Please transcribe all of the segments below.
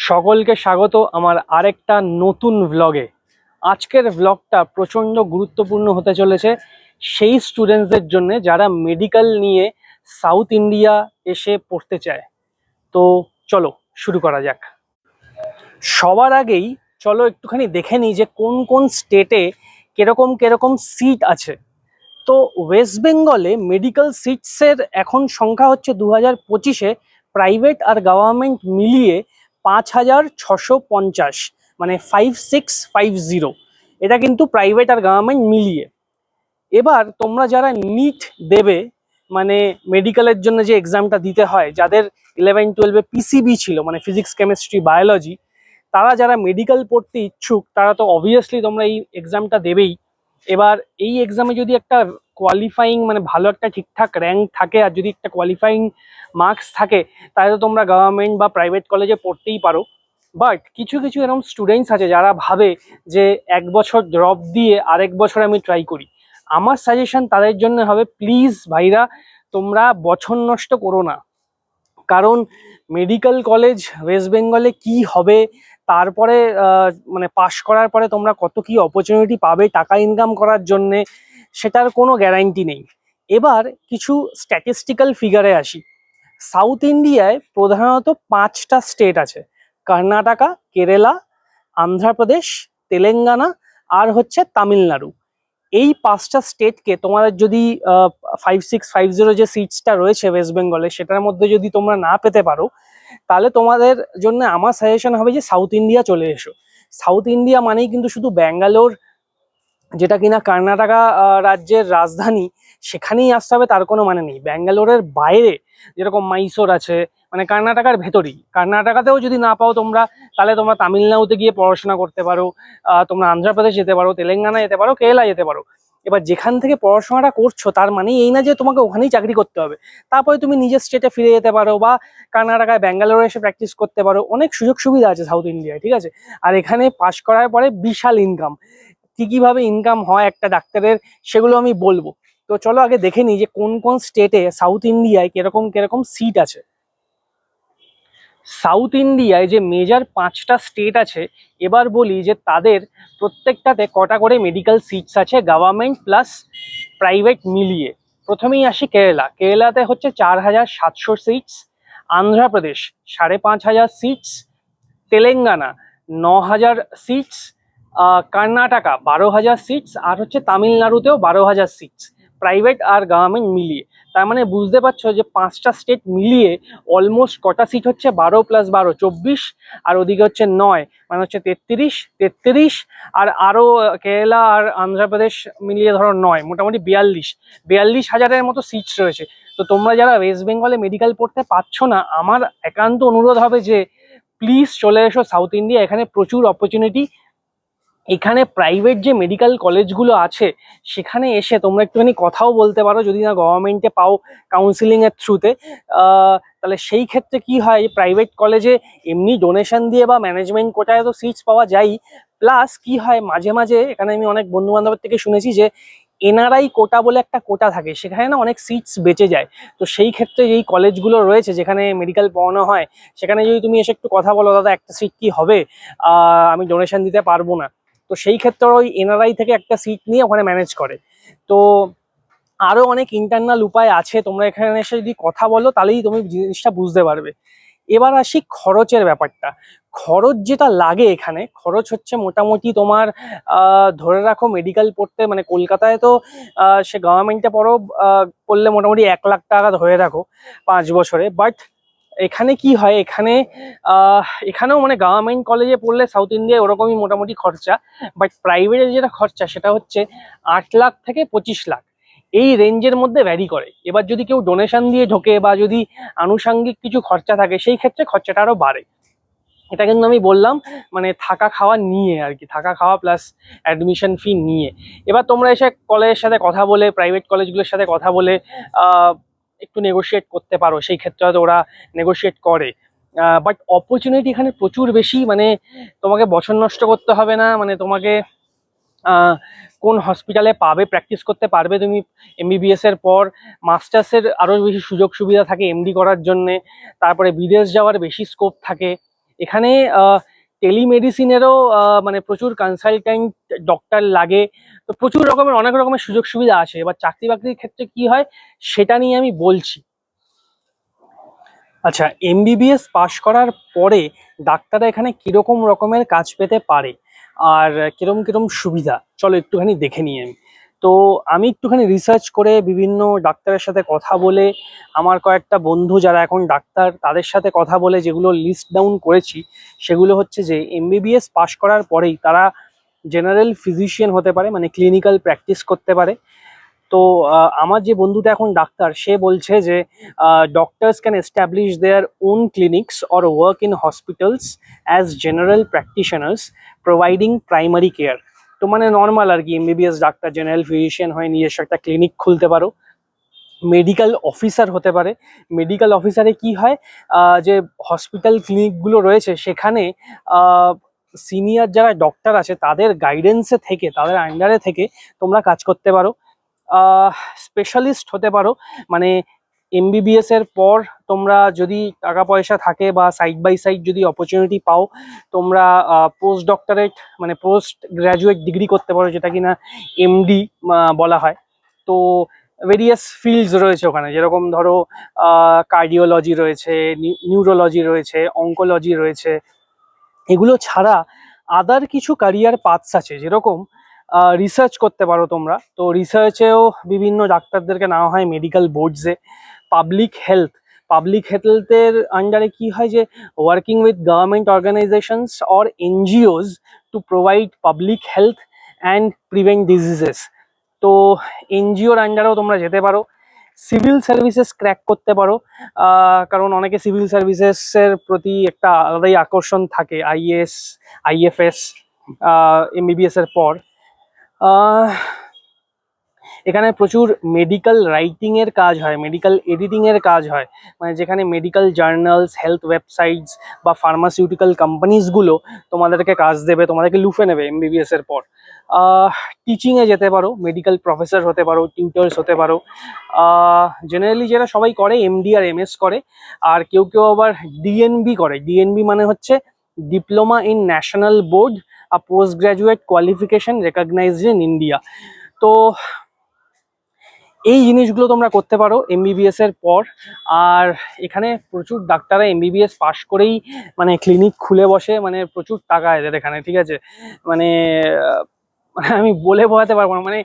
সকলকে স্বাগত আমার আরেকটা নতুন ভ্লগে আজকের ভ্লগটা প্রচণ্ড গুরুত্বপূর্ণ হতে চলেছে সেই স্টুডেন্টসদের জন্য যারা মেডিকেল নিয়ে সাউথ ইন্ডিয়া এসে পড়তে চায়। তো চলো, শুরু করা যাক। সবার আগেই চলো একটুখানি দেখে নিই যে কোন কোন স্টেটে কীরকম কীরকম সিট আছে। তো ওয়েস্ট বেঙ্গলে মেডিকেল সিটসের এখন সংখ্যা হচ্ছে দু হাজার পঁচিশে প্রাইভেট আর গভর্নমেন্ট মিলিয়ে পাঁচ হাজার ছশো পঞ্চাশ মানে ফাইভ সিক্স ফাইভ জিরো এটা কিন্তু প্রাইভেট আর গভর্নমেন্ট মিলিয়ে। এবার তোমরা যারা নিট দেবে মানে মেডিকেলের জন্য যে এক্সামটা দিতে হয়, যাদের ইলেভেন টুয়েলভে পিসিবি ছিল মানে ফিজিক্স কেমিস্ট্রি বায়োলজি তারা যারা মেডিকেল পড়তে ইচ্ছুক, তারা তো অবভিয়াসলি তোমরা এই এক্সামটা দেবেই। এবার এই এক্সামে যদি একটা কোয়ালিফাইং মানে ভালো একটা ঠিকঠাক র্যাঙ্ক থাকে আর যদি একটা কোয়ালিফাইং মার্কস থাকে, তাহলে তো তোমরা গভর্নমেন্ট বা প্রাইভেট কলেজে পড়তেই পারো। বাট কিছু কিছু এরকম স্টুডেন্টস আছে যারা ভাবে যে এক বছর ড্রপ দিয়ে আরেক বছর আমি ট্রাই করি। আমার সাজেশন তাদের জন্য হবে প্লিজ ভাইরা, তোমরা বছর নষ্ট করো না। কারণ মেডিকেল কলেজ ওয়েস্ট বেঙ্গলে কি হবে তারপরে মানে পাশ করার পরে তোমরা কত কি অপরচুনিটি পাবে টাকা ইনকাম করার জন্যে, সেটার কোনো গ্যারান্টি নেই। এবার কিছু স্ট্যাটিস্টিক্যাল ফিগারে আসি। সাউথ ইন্ডিয়ায় প্রধানত পাঁচটা স্টেট আছে। কর্ণাটকা, কেরালা আন্ধ্রপ্রদেশ তেলেঙ্গানা আর হচ্ছে তামিলনাড়ু। এই পাঁচটা স্টেটকে তোমাদের যদি ফাইভ সিক্স ফাইভ জিরো যে সিটসটা রয়েছে ওয়েস্ট বেঙ্গলে সেটার মধ্যে যদি তোমরা না পেতে পারো তাহলে তোমাদের জন্য আমার সাজেশন হবে যে সাউথ ইন্ডিয়া চলে এসো। সাউথ ইন্ডিয়া মানেই কিন্তু শুধু ব্যাঙ্গালোর, যেটা কিনা কর্ণাটকা রাজ্যের রাজধানী, সেখানেই আসতে হবে, তার কোনো মানে নেই। ব্যাঙ্গালোরের বাইরে যেরকম মাইসোর আছে মানে কর্ণাটকার ভেতরেই। কর্ণাটকাতেও যদি না পাও তোমরা, তাহলে তোমরা তামিলনাড়ুতে গিয়ে পড়াশোনা করতে পারো তোমরা আন্ধ্রপ্রদেশ যেতে পারো, তেলেঙ্গানা যেতে পারো, কেরালা যেতে পারো। এবার যেখান থেকে পড়াশোনাটা করছ, তার মানে এই না যে তোমাকে ওখানেই চাকরি করতে হবে। তারপরে তুমি নিজের স্টেটে ফিরে যেতে পারো বা কর্ণাটকায় ব্যাঙ্গালোরে এসে প্র্যাকটিস করতে পারো। অনেক সুযোগ সুবিধা আছে সাউথ ইন্ডিয়ায় ঠিক আছে? আর এখানে পাশ করার পরে বিশাল ইনকাম কী কীভাবে ইনকাম হয় একটা ডাক্তারের, সেগুলো আমি বলব। তো চলো আগে দেখে নিই যে কোন কোন স্টেটে সাউথ ইন্ডিয়ায় কীরকম কীরকম সিট আছে। সাউথ ইন্ডিয়ায় যে মেজর পাঁচটা স্টেট আছে, এবার বলি যে তাদের প্রত্যেকটাতে কটা করে মেডিকেল সিটস আছে গভর্নমেন্ট প্লাস প্রাইভেট মিলিয়ে। প্রথমেই আসি কেরালা। কেরালাতে হচ্ছে চার হাজার সাতশো সিটস আন্ধ্রপ্রদেশ সাড়ে পাঁচ হাজার সিটস তেলেঙ্গানা ন হাজার সিটস কর্ণাটকা বারো হাজার সিটস আর হচ্ছে তামিলনাড়ুতেও বারো হাজার সিটস প্রাইভেট আর গভর্নমেন্ট মিলিয়ে। তার মানে বুঝতে পারছ যে পাঁচটা স্টেট মিলিয়ে অলমোস্ট কটা সিট হচ্ছে? বারো প্লাস বারো, চব্বিশ, আর ওদিকে হচ্ছে নয় মানে হচ্ছে তেত্রিশ তেত্রিশ, আর আরও কেরালা আর অন্ধ্রপ্রদেশ মিলিয়ে ধরো নয়, মোটামুটি বিয়াল্লিশ। বিয়াল্লিশ হাজারের মতো সিটস রয়েছে। তো তোমরা যারা ওয়েস্ট বেঙ্গলে মেডিকেল পড়তে পারছ না, আমার একান্ত অনুরোধ হবে যে প্লিজ চলে এসো সাউথ ইন্ডিয়া এখানে প্রচুর অপরচুনিটি এখানে প্রাইভেট যে মেডিকেল কলেজগুলো আছে, সেখানে এসে তোমরা একটুখানি কথাও বলতে পারো যদি না গভর্নমেন্টে পাও কাউন্সিলিংয়ের থ্রুতে তাহলে সেই ক্ষেত্রে কি হয় প্রাইভেট কলেজে এমনি ডোনেশন দিয়ে বা ম্যানেজমেন্ট কোটায় তো সিটস পাওয়া যায় প্লাস কি হয়, মাঝে মাঝে এখানে আমি অনেক বন্ধু বান্ধবের থেকে শুনেছি যে, এনআরআই কোটা বলে একটা কোটা থাকে, সেখানে না অনেক সিটস বেঁচে যায়। তো সেই ক্ষেত্রে যেই কলেজগুলো রয়েছে, যেখানে মেডিকেল পড়ানো হয়, সেখানে যদি তুমি এসে একটু কথা বলো, দাদা, একটা সিট কি হবে? আমি ডোনেশন দিতে পারব না। তো সেই ক্ষেত্রে ওই এনআরআই থেকে একটা সিট নিয়ে ওখানে ম্যানেজ করে। তো আরও অনেক ইন্টারনাল উপায় আছে, তোমরা এখানে এসে যদি কথা বলো তাহলেই তুমি জিনিসটা বুঝতে পারবে। এবার আসি খরচের ব্যাপারটা। খরচ যেটা লাগে এখানে, খরচ হচ্ছে মোটামুটি তোমার ধরে রাখো মেডিকেল পড়তে মানে কলকাতায় তো সে গভর্নমেন্টে পড়ো পড়লে মোটামুটি এক লাখ টাকা ধরে রাখো পাঁচ বছরে বাট এখানে কি হয়? এখানে এখানেও মানে গভর্নমেন্ট কলেজে পড়লে সাউথ ইন্ডিয়ায় ওরকমই মোটামুটি খরচা বাট প্রাইভেটে যেটা খরচা সেটা হচ্ছে আট লাখ থেকে পঁচিশ লাখ। এই রেঞ্জের মধ্যে ভ্যারি করে। এবার যদি কেউ ডোনেশন দিয়ে ঢোকে বা যদি আনুষঙ্গিক কিছু খরচা থাকে, সেই ক্ষেত্রে খরচাটা আরও বাড়ে। এটা কিন্তু আমি বললাম মানে থাকা খাওয়া নিয়ে আর কি, থাকা খাওয়া প্লাস অ্যাডমিশন ফি নিয়ে। এবার তোমরা এসে কলেজের সাথে কথা বলে প্রাইভেট কলেজগুলোর সাথে কথা বলে একটু নেগোশিয়েট করতে পারো, সেই ক্ষেত্রে হয়তো ওরা নেগোশিয়েট করে। বাট অপরচুনিটি এখানে প্রচুর বেশি মানে তোমাকে বছর নষ্ট করতে হবে না মানে তোমাকে কোন হসপিটালে পাবে প্র্যাকটিস করতে পারবে তুমি এমবিবিএস এর পর। মাস্টার্সের আরও বেশি সুযোগ সুবিধা থাকে এমডি করার জন্যে। তারপরে বিদেশ যাওয়ার বেশি স্কোপ থাকে। এখানে টেলিমেডিসিনেরও মানে প্রচুর কনসালটেন্ট ডক্টর লাগে। তো প্রচুর রকমের, অনেক রকমের সুযোগ সুবিধা আছে। এবার চাকরি বাকরির ক্ষেত্রে কি হয়, সেটা নিয়ে আমি বলছি। আচ্ছা এমবিবিএস পাশ করার পরে ডাক্তাররা এখানে কীরকম রকমের কাজ পেতে পারে? আর কিরম কিরম সুবিধা? চলো একটুখানি দেখে নিই আমি। তো আমি একটুখানি রিসার্চ করে বিভিন্ন ডাক্তারের সাথে কথা বলে, আমার কয়েকটা বন্ধু যারা এখন ডাক্তার, তাদের সাথে কথা বলে যেগুলো লিস্ট ডাউন করেছি, সেগুলো হচ্ছে যে এমবিবিএস পাশ করার পরেই তারা জেনারেল ফিজিশিয়ান হতে পারে মানে ক্লিনিক্যাল প্র্যাকটিস করতে পারে। তো আমার যে বন্ধুটা এখন ডাক্তার, সে বলছে যে doctors can establish their own clinics or work in hospitals as general practitioners providing primary care তো মানে নর্মাল আর কি এমবিবিএস ডাক্তার জেনারেল ফিজিশিয়ান হয়ে, নিজস্ব একটা ক্লিনিক খুলতে পারো। মেডিকেল অফিসার হতে পারে। মেডিকেল অফিসারে কি হয় যে হসপিটাল ক্লিনিকগুলো রয়েছে, সেখানে সিনিয়র যারা ডক্টর আছে, তাদের গাইডেন্সে থেকে, তাদের আন্ডারে থেকে তোমরা কাজ করতে পারো। স্পেশালিস্ট হতে পারো। মানে এমবিবিএস এর পর তোমরা যদি টাকা পয়সা থাকে বা সাইড বাই সাইড যদি অপরচুনিটি পাও, তোমরা পোস্ট ডক্টরেট মানে পোস্ট গ্র্যাজুয়েট ডিগ্রি করতে পারো, যেটা কিনা এমডি বলা হয়। তো ভেরিয়াস ফিল্ডস রয়েছে ওখানে। যেরকম ধরো কার্ডিওলজি রয়েছে নিউরোলজি রয়েছে অঙ্কোলজি রয়েছে। এগুলো ছাড়া আদার কিছু ক্যারিয়ার পাথস আছে। যেরকম রিসার্চ করতে পারো তোমরা। তো রিসার্চেও বিভিন্ন ডাক্তারদেরকে নেওয়া হয় মেডিকেল বোর্ডসে পাবলিক হেলথ পাবলিক হেলথের আন্ডারে কি হয় যে working with government organisations or NGOs to provide public health and prevent diseases তো এনজিওর আন্ডারেও তোমরা যেতে পারো। সিভিল সার্ভিসেস ক্র্যাক করতে পারো। কারণ অনেকে সিভিল সার্ভিসেসের প্রতি একটা আলাদাই আকর্ষণ থাকে আইএস আইএফএস এমবিবিএস এর পর। এখানে প্রচুর মেডিকেল রাইটিংয়ের কাজ হয় মেডিকেল এডিটিংয়ের কাজ হয়। মানে যেখানে মেডিকেল জার্নালস হেলথ ওয়েবসাইটস বা ফার্মাসিউটিক্যাল কোম্পানিজগুলো তোমাদেরকে কাজ দেবে, তোমাদেরকে লুফে নেবে এমবিবিএস এর পর। টিচিংয়ে যেতে পারো মেডিকেল প্রফেসর হতে পারো টিউটার্স হতে পারো। জেনারেলি যেটা সবাই করে এমডি আর এমএস করে, আর কেউ কেউ আবার ডিএনবি করে। ডিএনবি মানে হচ্ছে diploma in national board R post graduate qualification recognised in India তো এই জিনিসগুলো তোমরা করতে পারো এমবিবিএস এর পর। আর এখানে প্রচুর ডাক্তাররা এমবিবিএস পাশ করেই মানে ক্লিনিক খুলে বসে মানে প্রচুর টাকা এদের এখানে ঠিক আছে? মানে আহ, আমি বলে বোঝাতে পারব না। মানে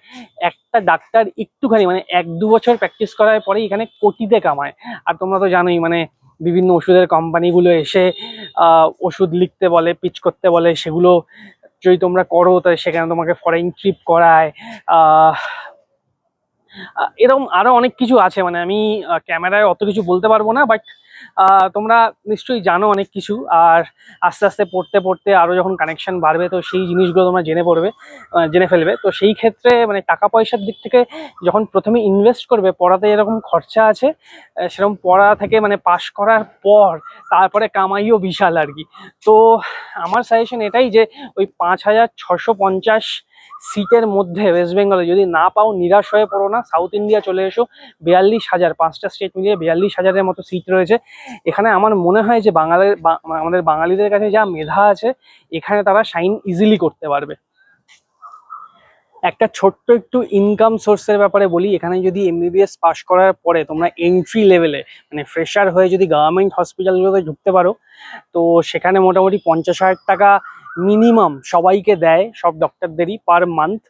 একটা ডাক্তার একটুখানি মানে এক দু বছর প্র্যাকটিস করার পরেই এখানে কোটিতে কামায়। আর তোমরা তো জানোই মানে বিভিন্ন ওষুধের কোম্পানিগুলো এসে ওষুধ লিখতে বলে পিচ করতে বলে সেগুলো যদি তোমরা করো তাহলে সেখানে তোমাকে ফরেন ট্রিপ করায়। এরকম আরও অনেক কিছু আছে। মানে আমি ক্যামেরায় অত কিছু বলতে পারব না বাট তোমরা নিশ্চয়ই জানো অনেক কিছু। আর আস্তে আস্তে পড়তে পড়তে আরও যখন কানেকশন বাড়বে, তো সেই জিনিসগুলো তোমরা জেনে পড়বে জেনে ফেলবে। তো সেই ক্ষেত্রে মানে টাকা পয়সার দিক থেকে যখন প্রথমে ইনভেস্ট করবে, পড়াতে এরকম খরচা আছে সেরকম পড়া থেকে মানে পাশ করার পর তারপরে কামাইও বিশাল আর কি। তো আমার সাজেশন এটাই যে, ওই পাঁচ হাজার ছশো পঞ্চাশ সিটের মধ্যে ওয়েস্ট বেঙ্গলে যদি না পাও, নিরাশ হয়ে পড়ো না। সাউথ ইন্ডিয়া চলে এসো। বিয়াল্লিশ হাজার, পাঁচটা স্টেট মিলিয়ে বিয়াল্লিশ হাজারের মতো সিট রয়েছে। এখানে আমার মনে হয় যে বাঙালির আমাদের বাঙালিদের কাছে যা মেধা আছে, এখানে তারা সাইন ইজিলি করতে পারবে। একটা ছোট্ট একটু ইনকাম সোর্সের ব্যাপারে বলি। এখানে যদি এমবিবিএস পাশ করার পরে তোমরা এন্ট্রি লেভেলে মানে ফ্রেশার হয়ে যদি গভর্নমেন্ট হসপিটালগুলোতে ঢুকতে পারো, তো সেখানে মোটামুটি পঞ্চাশ হাজার টাকা মিনিমাম সবাইকে দেয়, সব ডক্টরদেরই পার মান্থ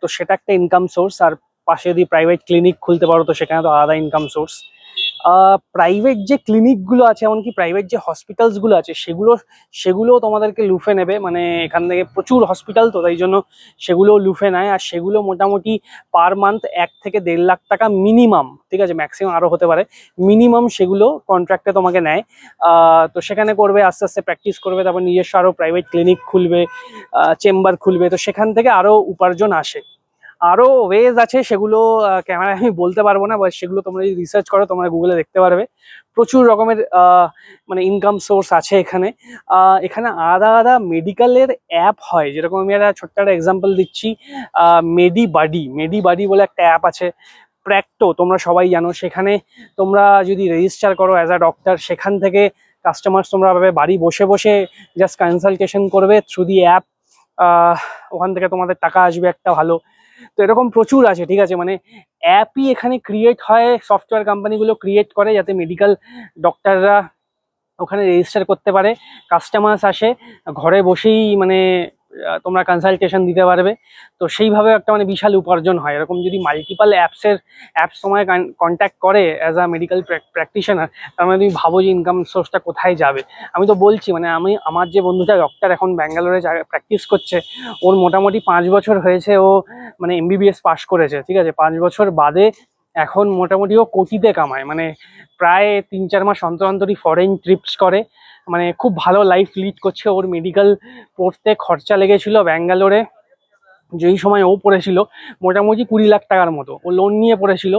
তো সেটা একটা ইনকাম সোর্স আর পাশে যদি প্রাইভেট ক্লিনিক খুলতে পারো, তো সেখানে তো আলাদা ইনকাম সোর্স প্রাইভেট যে ক্লিনিকগুলো আছে, এমনকি প্রাইভেট যে হসপিটালসগুলো আছে, সেগুলো, সেগুলোও তোমাদেরকে লুফে নেবে। মানে এখান থেকে প্রচুর হসপিটাল তো, তাই জন্য সেগুলোও লুফে নেয়। আর সেগুলো মোটামুটি পার মান্থ এক থেকে দেড় লাখ টাকা মিনিমাম ঠিক আছে? ম্যাক্সিমাম আরও হতে পারে। মিনিমাম সেগুলো কন্ট্রাক্টে তোমাকে নেয়। তো সেখানে করবে, আস্তে আস্তে প্র্যাকটিস করবে, তারপর নিজস্ব আরও প্রাইভেট ক্লিনিক খুলবে চেম্বার খুলবে। তো সেখান থেকে আরও উপার্জন আসে। আরও ওয়েজ আছে, সেগুলো ক্যামেরায় আমি বলতে পারব না বা সেগুলো তোমরা যদি রিসার্চ করো, তোমরা গুগলে দেখতে পারবে। প্রচুর রকমের মানে ইনকাম সোর্স আছে এখানে। এখানে আলাদা আলাদা মেডিকেলের অ্যাপ হয়। যেরকম আমি একটা ছোট্ট একটা এক্সাম্পল দিচ্ছি। মেডি বাডি মেডি বাডি বলে একটা অ্যাপ আছে। প্র্যাক্টো তোমরা সবাই জানো। সেখানে তোমরা যদি রেজিস্টার করো অ্যাজ আ ডক্টর সেখান থেকে কাস্টমার্স তোমরা পাবে। বাড়ি বসে বসে জাস্ট কনসালটেশন করবে থ্রু দি অ্যাপ ওখান থেকে তোমাদের টাকা আসবে একটা ভালো। তো এরকম প্রচুর আছে, ঠিক আছে? মানে অ্যাপই এখানে ক্রিয়েট হয় সফটওয়্যার কোম্পানিগুলো ক্রিয়েট করে যাতে মেডিকেল ডক্টররা ওখানে রেজিস্টার করতে পারে কাস্টমার্স আসে, ঘরে বসেই মানে তোমরা কনসালটেশন দিতে পারবে। তো সেইভাবে একটা মানে বিশাল উপার্জন হয়। এরকম যদি মাল্টিপাল অ্যাপসের অ্যাপস তোমায় কন্ট্যাক্ট করে অ্যাজ আ মেডিকেল প্র্যাকটিশনার তার মানে তুমি ভাবো যে ইনকাম সোর্সটা কোথায় যাবে। আমি তো বলছি মানে আমি, আমার যে বন্ধুটা ডক্টর এখন ব্যাঙ্গালোরে প্র্যাকটিস করছে, ওর মোটামুটি পাঁচ বছর হয়েছে ও মানে এমবিবিএস পাশ করেছে, ঠিক আছে? পাঁচ বছর বাদে এখন মোটামুটি ও কোটিতে কামায়। মানে প্রায় তিন চার মাস অন্তর অন্তরই ফরেন ট্রিপস করে। মানে খুব ভালো লাইফ লিড করছে ওর মেডিকেল পড়তে খরচা লেগেছিল ব্যাঙ্গালোরে। যেই সময় ও পড়েছিল, মোটামুটি কুড়ি লাখ টাকার মতো। ও লোন নিয়ে পড়েছিল।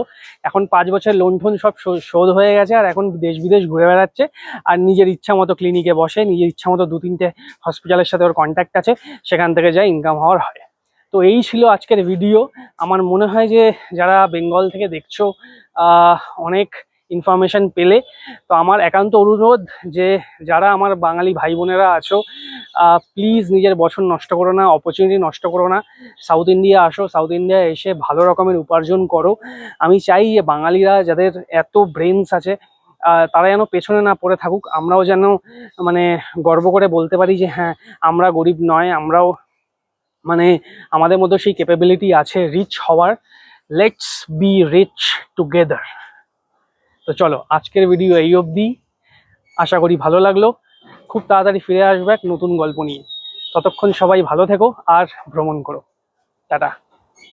এখন পাঁচ বছর লোন টোন সব শোধ হয়ে গেছে আর এখন দেশ বিদেশ ঘুরে বেড়াচ্ছে। আর নিজের ইচ্ছা মতো ক্লিনিকে বসে, নিজের ইচ্ছা মতো দু তিনটে হসপিটালের সাথে ওর কন্ট্যাক্ট আছে, সেখান থেকে যা ইনকাম হওয়ার হয়। তো এই ছিল আজকের ভিডিও আমার মনে হয় যে, যারা বেঙ্গল থেকে দেখছ অনেক ইনফরমেশন পেলে, তো আমার একান্ত অনুরোধ যে যারা আমার বাঙালি ভাই বোনেরা আছো প্লিজ নিজের বছর নষ্ট করো না অপরচুনিটি নষ্ট করো না। সাউথ ইন্ডিয়া আসো সাউথ ইন্ডিয়া এসে ভালো রকমের উপার্জন করো। আমি চাই যে বাঙালিরা যাদের এত ব্রেনস আছে তারা যেন পেছনে না পড়ে থাকুক। আমরাও যেন মানে গর্ব করে বলতে পারি যে হ্যাঁ আমরা গরিব নয়, আমরাও মানে আমাদের মধ্যে সেই ক্যাপাবিলিটি আছে রিচ হওয়ার। লেটস বি রিচ টুগেদার তো চলো, আজকের ভিডিও এই অবধি। আশা করি ভালো লাগল। খুব তাড়াতাড়ি ফিরে আসবে এক নতুন গল্প নিয়ে। ততক্ষণ সবাই ভালো থেকো আর ভ্রমণ করো। টাটা।